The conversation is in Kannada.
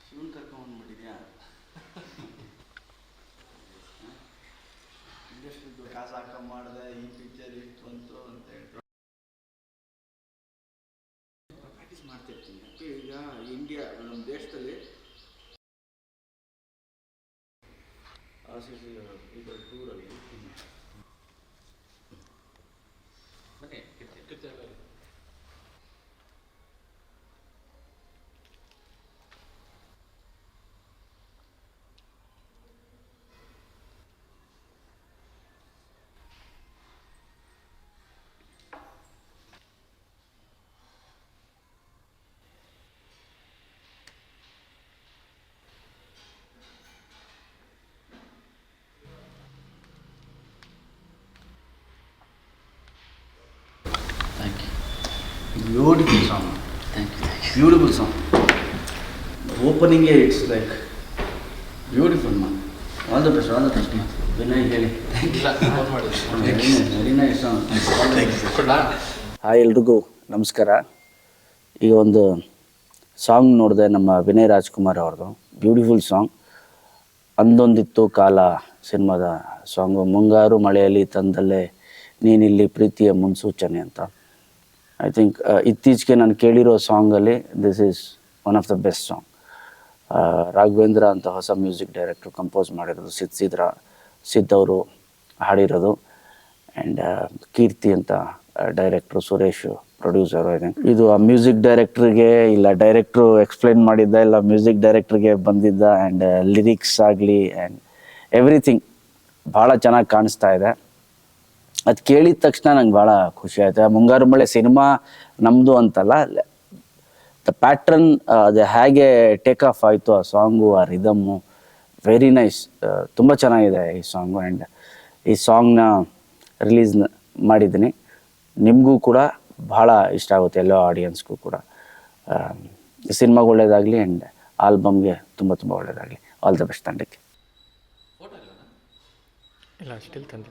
ಶಿವನ್ ಕರ್ಕೊಂಡ್ಬಿಟ್ಟಿದ್ಯಾ ಇಂಡಸ್ಟ್ರಿದು ಕಾಸು ಹಾಕ ಮಾಡಿದೆ ಈ ಪಿಕ್ಚರ್ ಇತ್ತು ಅಂತ ಹೇಳಿ ಪ್ರಾಕ್ಟೀಸ್ ಮಾಡ್ತಿರ್ತೀನಿ ಯಾಕೆ ಈಗ ಇಂಡಿಯಾ ನಮ್ಮ ದೇಶದಲ್ಲಿ ಇದು ಟೂರಲ್ಲಿ beautiful song beautiful song ಓಪನಿಂಗೇ it's like beautiful ma'am all the best all the best ma'am Vinay ಹೇಳಿ. ವೆರಿ ನೈಸ್ ಸಾಂಗ್ ಹಾಯ್ ಎಲ್ರಿಗೂ ನಮಸ್ಕಾರ. ಈಗ ಒಂದು ಸಾಂಗ್ ನೋಡಿದೆ ನಮ್ಮ ವಿನಯ್ ರಾಜ್ಕುಮಾರ್ ಅವ್ರದ್ದು. ಬ್ಯೂಟಿಫುಲ್ ಸಾಂಗ್ ಅಂದೊಂದಿತ್ತು ಕಾಲ ಸಿನಿಮಾದ ಸಾಂಗು ಮುಂಗಾರು ಮಳೆಯಲ್ಲಿ ತಂದಲ್ಲೇ ನೀನಿಲ್ಲಿ ಪ್ರೀತಿಯ ಮುನ್ಸೂಚನೆ ಅಂತ. ಐ ಥಿಂಕ್ ಇತ್ತೀಚೆಗೆ ನಾನು ಕೇಳಿರೋ ಸಾಂಗಲ್ಲಿ this is one of the best song Raghavendra ಅಂತ ಹೊಸ ಮ್ಯೂಸಿಕ್ ಡೈರೆಕ್ಟ್ರು ಕಂಪೋಸ್ ಮಾಡಿರೋದು, ಸಿದ್ ಸಿದ್ರ, ಸಿದ್ ಅವರು ಹಾಡಿರೋದು. ಆ್ಯಂಡ್ ಕೀರ್ತಿ ಅಂತ ಡೈರೆಕ್ಟ್ರು ಸುರೇಶ್ ಪ್ರೊಡ್ಯೂಸರು ಥಿಂಕ್ ಇದು ಆ ಮ್ಯೂಸಿಕ್ ಡೈರೆಕ್ಟ್ರಿಗೆ ಇಲ್ಲ ಡೈರೆಕ್ಟ್ರು ಎಕ್ಸ್ಪ್ಲೈನ್ ಮಾಡಿದ್ದ ಇಲ್ಲ ಮ್ಯೂಸಿಕ್ ಡೈರೆಕ್ಟ್ರಿಗೆ ಬಂದಿದ್ದ ಆ್ಯಂಡ್ ಲಿರಿಕ್ಸ್ ಆಗಲಿ ಆ್ಯಂಡ್ ಎವ್ರಿಥಿಂಗ್ ಭಾಳ ಚೆನ್ನಾಗಿ ಕಾಣಿಸ್ತಾ ಇದೆ. ಅದು ಕೇಳಿದ ತಕ್ಷಣ ನಂಗೆ ಭಾಳ ಖುಷಿ ಆಯ್ತು. ಮುಂಗಾರು ಮಳೆ ಸಿನಿಮಾ ನಮ್ಮದು ಅಂತಲ್ಲ ದ ಪ್ಯಾಟ್ರನ್ ಅದು ಹೇಗೆ ಟೇಕ್ ಆಫ್ ಆಯಿತು ಆ ಸಾಂಗು ಆ ರಿದಮ್ಮು ವೆರಿ ನೈಸ್ ತುಂಬ ಚೆನ್ನಾಗಿದೆ ಈ ಸಾಂಗು ಆ್ಯಂಡ್ ಈ ಸಾಂಗ್ನ ರಿಲೀಸ್ ಮಾಡಿದ್ದೀನಿ. ನಿಮಗೂ ಕೂಡ ಭಾಳ ಇಷ್ಟ ಆಗುತ್ತೆ ಎಲ್ಲೋ ಆಡಿಯನ್ಸ್ಗೂ ಕೂಡ. ಈ ಸಿನಿಮಾಗೆ ಒಳ್ಳೇದಾಗಲಿ ಆ್ಯಂಡ್ ಆಲ್ಬಮ್ಗೆ ತುಂಬ ತುಂಬ ಒಳ್ಳೆಯದಾಗಲಿ ಆಲ್ ದ ಬೆಸ್ಟ್ ತಂಡಕ್ಕೆ. ಇಲ್ಲ ಸ್ಟಿಲ್ ತಂದೆ